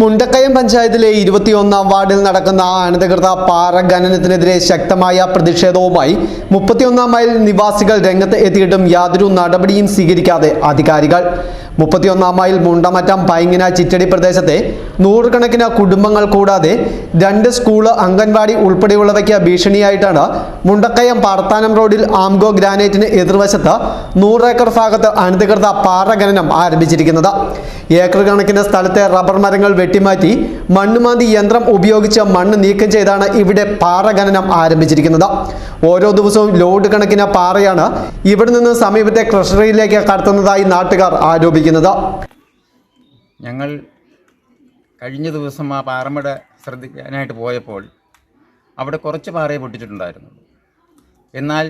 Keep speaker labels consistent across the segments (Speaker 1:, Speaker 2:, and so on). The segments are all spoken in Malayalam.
Speaker 1: മുണ്ടക്കയം പഞ്ചായത്തിലെ ഇരുപത്തിയൊന്നാം വാർഡിൽ നടക്കുന്ന അനധികൃത പാറ ഖനനത്തിനെതിരെ ശക്തമായ പ്രതിഷേധവുമായി മുപ്പത്തിയൊന്നാം മൈൽ നിവാസികൾ രംഗത്ത് എത്തിയിട്ടും യാതൊരു നടപടിയും സ്വീകരിക്കാതെ അധികാരികൾ. മുപ്പത്തിയൊന്നാം മൈൽ മുണ്ടമറ്റം പൈങ്ങിന ചിറ്റടി പ്രദേശത്തെ നൂറുകണക്കിന് കുടുംബങ്ങൾ കൂടാതെ രണ്ട് സ്കൂൾ അംഗൻവാടി ഉൾപ്പെടെയുള്ളവയ്ക്ക് ഭീഷണിയായിട്ടാണ് മുണ്ടക്കയം പാർത്താനം റോഡിൽ ആംഗോ ഗ്രാനൈറ്റിന് എതിർവശത്ത് നൂറേക്കർ ഭാഗത്ത് അനധികൃത പാറഖനനം ആരംഭിച്ചിരിക്കുന്നത്. ഏക്കർ കണക്കിന് സ്ഥലത്തെ റബ്ബർ മരങ്ങൾ വെട്ടിമാറ്റി മണ്ണുമാന്തി യന്ത്രം ഉപയോഗിച്ച് മണ്ണ് നീക്കം ചെയ്താണ് ഇവിടെ പാറഖനനം ആരംഭിച്ചിരിക്കുന്നത്. ഓരോ ദിവസവും ലോഡ് കണക്കിന് പാറയാണ് ഇവിടെ നിന്ന് സമീപത്തെ ക്രഷറിയിലേക്ക് കടത്തുന്നതായി നാട്ടുകാർ ആരോപിക്കുന്നത്.
Speaker 2: ഞങ്ങൾ കഴിഞ്ഞ ദിവസം ആ പാറമട ശ്രദ്ധിക്കാനായിട്ട് പോയപ്പോൾ അവിടെ കുറച്ച് പാറയെ പൊട്ടിച്ചിട്ടുണ്ടായിരുന്നു. എന്നാൽ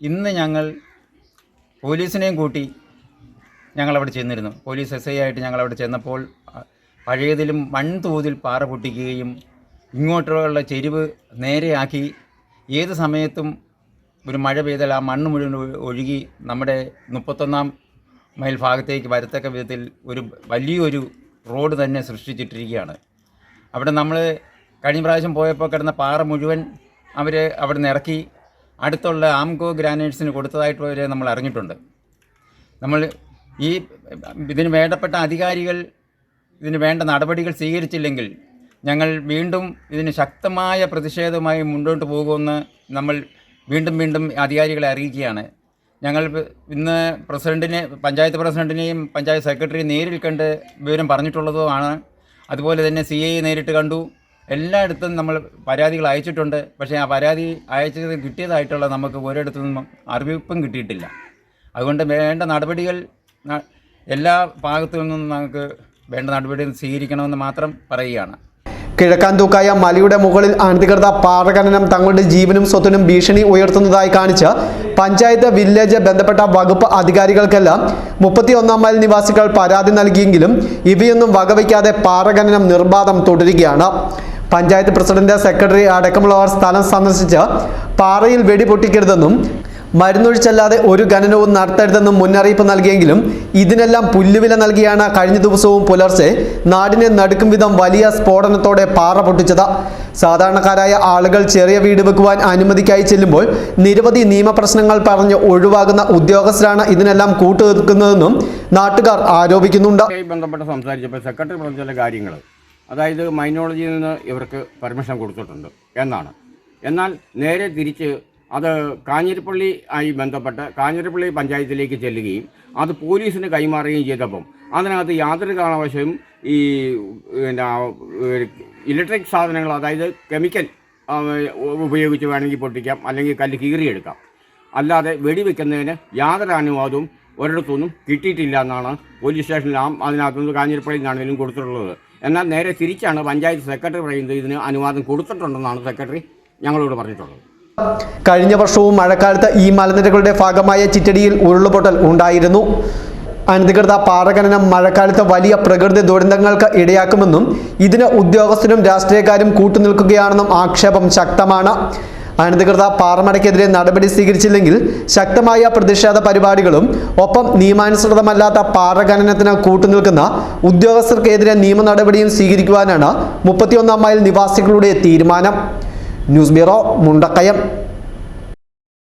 Speaker 2: ഇന്ന് ഞങ്ങൾ പോലീസിനെയും കൂട്ടി ഞങ്ങളവിടെ ചെന്നിരുന്നു. പോലീസ് എസ് ഐ ആയിട്ട് ഞങ്ങളവിടെ ചെന്നപ്പോൾ പഴയതിലും വൻതോതിൽ പാറ പൊട്ടിക്കുകയും ഇങ്ങോട്ടുള്ള ചെരിവ് നേരെയാക്കി ഏത് സമയത്തും ഒരു മഴ പെയ്താൽ ആ മണ്ണ് മുഴുവൻ ഒഴുകി നമ്മുടെ മുപ്പത്തൊന്നാം മൈൽ ഭാഗത്തേക്ക് വരത്തക്ക വിധത്തിൽ ഒരു വലിയൊരു റോഡ് തന്നെ സൃഷ്ടിച്ചിട്ടിരിക്കുകയാണ്. അവിടെ നമ്മൾ കഴിഞ്ഞ പ്രാവശ്യം പോയപ്പോൾ കിടന്ന പാറ മുഴുവൻ അവർ അവിടെ നിന്ന് ഇറക്കി അടുത്തുള്ള ആംകോ ഗ്രാനൈറ്റ്സിന് കൊടുത്തതായിട്ട് വരെ നമ്മൾ അറിഞ്ഞിട്ടുണ്ട്. നമ്മൾ ഈ ഇതിന് വേണ്ടപ്പെട്ട അധികാരികൾ ഇതിന് വേണ്ട നടപടികൾ സ്വീകരിച്ചില്ലെങ്കിൽ ഞങ്ങൾ വീണ്ടും ഇതിന് ശക്തമായ പ്രതിഷേധവുമായി മുന്നോട്ട് പോകുമെന്ന് നമ്മൾ വീണ്ടും വീണ്ടും അധികാരികളെ അറിയിക്കുകയാണ്. ഞങ്ങൾ ഇന്ന് പ്രസിഡന്റിനെ പഞ്ചായത്ത് പ്രസിഡന്റിനെയും പഞ്ചായത്ത് സെക്രട്ടറിയും നേരിൽ കണ്ട് വിവരം പറഞ്ഞിട്ടുള്ളതുമാണ് അതുപോലെ തന്നെ സി ഐ നേരിട്ട് കണ്ടു. എല്ലായിടത്തും നമ്മൾ പരാതികൾ അയച്ചിട്ടുണ്ട്. പക്ഷേ ആ പരാതി അയച്ചത് കിട്ടിയതായിട്ടുള്ള നമുക്ക് ഒരിടത്തു നിന്നും അറിവിപ്പും കിട്ടിയിട്ടില്ല. അതുകൊണ്ട് വേണ്ട നടപടികൾ എല്ലാ ഭാഗത്തു നിന്നും നമുക്ക് വേണ്ട നടപടികൾ സ്വീകരിക്കണമെന്ന് മാത്രം പറയുകയാണ്.
Speaker 1: കിഴക്കാൻ തൂക്കായ മലയുടെ മുകളിൽ അനധികൃത പാറഖനനം തങ്ങളുടെ ജീവനും സ്വത്തിനും ഭീഷണി ഉയർത്തുന്നതായി കാണിച്ച് പഞ്ചായത്ത് വില്ലേജ് ബന്ധപ്പെട്ട വകുപ്പ് അധികാരികൾക്കെല്ലാം മുപ്പത്തിയൊന്നാം മൈൽ നിവാസികൾ പരാതി നൽകിയെങ്കിലും ഇവയൊന്നും വകവയ്ക്കാതെ പാറഖനനം നിർബാധം തുടരുകയാണ്. പഞ്ചായത്ത് പ്രസിഡന്റ് സെക്രട്ടറി അടക്കമുള്ളവർ സ്ഥലം സന്ദർശിച്ച് പാറയിൽ വെടി പൊട്ടിക്കരുതെന്നും മരുന്നൊഴിച്ചല്ലാതെ ഒരു ഖനനവും നടത്തരുതെന്നും മുന്നറിയിപ്പ് നൽകിയെങ്കിലും ഇതിനെല്ലാം പുല്ലുവില നൽകിയാണ് കഴിഞ്ഞ ദിവസവും പുലർച്ചെ നാടിനെ നടുക്കും വിധം വലിയ സ്ഫോടനത്തോടെ പാറ പൊട്ടിച്ചത്. സാധാരണക്കാരായ ആളുകൾ ചെറിയ വീട് വെക്കുവാൻ അനുമതിക്കായി ചെല്ലുമ്പോൾ നിരവധി നിയമപ്രശ്നങ്ങൾ പറഞ്ഞ് ഒഴിവാകുന്ന ഉദ്യോഗസ്ഥരാണ് ഇതിനെല്ലാം കൂട്ടുനിൽക്കുന്നതെന്നും നാട്ടുകാർ ആരോപിക്കുന്നുണ്ട്.
Speaker 3: സെക്രട്ടറി പറഞ്ഞ ചില കാര്യങ്ങൾ. അതായത് മൈനോളജിയിൽ നിന്ന് ഇവർക്ക് പെർമിഷൻ കൊടുത്തിട്ടുണ്ട് എന്നാണ്. എന്നാൽ നേരെ തിരിച്ച് അത് കാഞ്ഞിരപ്പള്ളി ആയി ബന്ധപ്പെട്ട് കാഞ്ഞിരപ്പള്ളി പഞ്ചായത്തിലേക്ക് ചെല്ലുകയും അത് പോലീസിന് കൈമാറുകയും ചെയ്തപ്പം അതിനകത്ത് യാതൊരു കാരണവശവും ഈ പിന്നെ ഇലക്ട്രിക് സാധനങ്ങൾ അതായത് കെമിക്കൽ ഉപയോഗിച്ച് വേണമെങ്കിൽ പൊട്ടിക്കാം അല്ലെങ്കിൽ കല്ല് കീറിയെടുക്കാം. അല്ലാതെ വെടിവെക്കുന്നതിന് യാതൊരു അനുവാദവും ഒരിടത്തൊന്നും കിട്ടിയിട്ടില്ല എന്നാണ് പോലീസ് സ്റ്റേഷനിൽ ആ അതിനകത്തുനിന്ന് കാഞ്ഞിരപ്പള്ളിയിലാണെങ്കിലും കൊടുത്തിട്ടുള്ളത്. എന്നാൽ നേരെ തിരിച്ചാണ് പഞ്ചായത്ത് സെക്രട്ടറി പറയുന്നത് ഇതിന് അനുവാദം കൊടുത്തിട്ടുണ്ടെന്നാണ് സെക്രട്ടറി ഞങ്ങളോട് പറഞ്ഞിട്ടുള്ളത്.
Speaker 1: കഴിഞ്ഞ വർഷവും മഴക്കാലത്ത് ഈ മലനിരകളുടെ ഭാഗമായ ചിറ്റടിയിൽ ഉരുളുപൊട്ടൽ ഉണ്ടായിരുന്നു. അനധികൃത പാറഖനനം മഴക്കാലത്ത് വലിയ പ്രകൃതി ദുരന്തങ്ങൾക്ക് ഇടയാക്കുമെന്നും ഇതിന് ഉദ്യോഗസ്ഥരും രാഷ്ട്രീയക്കാരും കൂട്ടുനിൽക്കുകയാണെന്നും ആക്ഷേപം ശക്തമാണ്. അനധികൃത പാറമടയ്ക്കെതിരെ നടപടി സ്വീകരിച്ചില്ലെങ്കിൽ ശക്തമായ പ്രതിഷേധ പരിപാടികളും ഒപ്പം നിയമാനുസൃതമല്ലാത്ത പാറഖനനത്തിന് കൂട്ടുനിൽക്കുന്ന ഉദ്യോഗസ്ഥർക്കെതിരെ നിയമ നടപടിയും സ്വീകരിക്കുവാനാണ് മുപ്പത്തിയൊന്നാം മൈൽ നിവാസികളുടെ തീരുമാനം. News bureau Mundakayam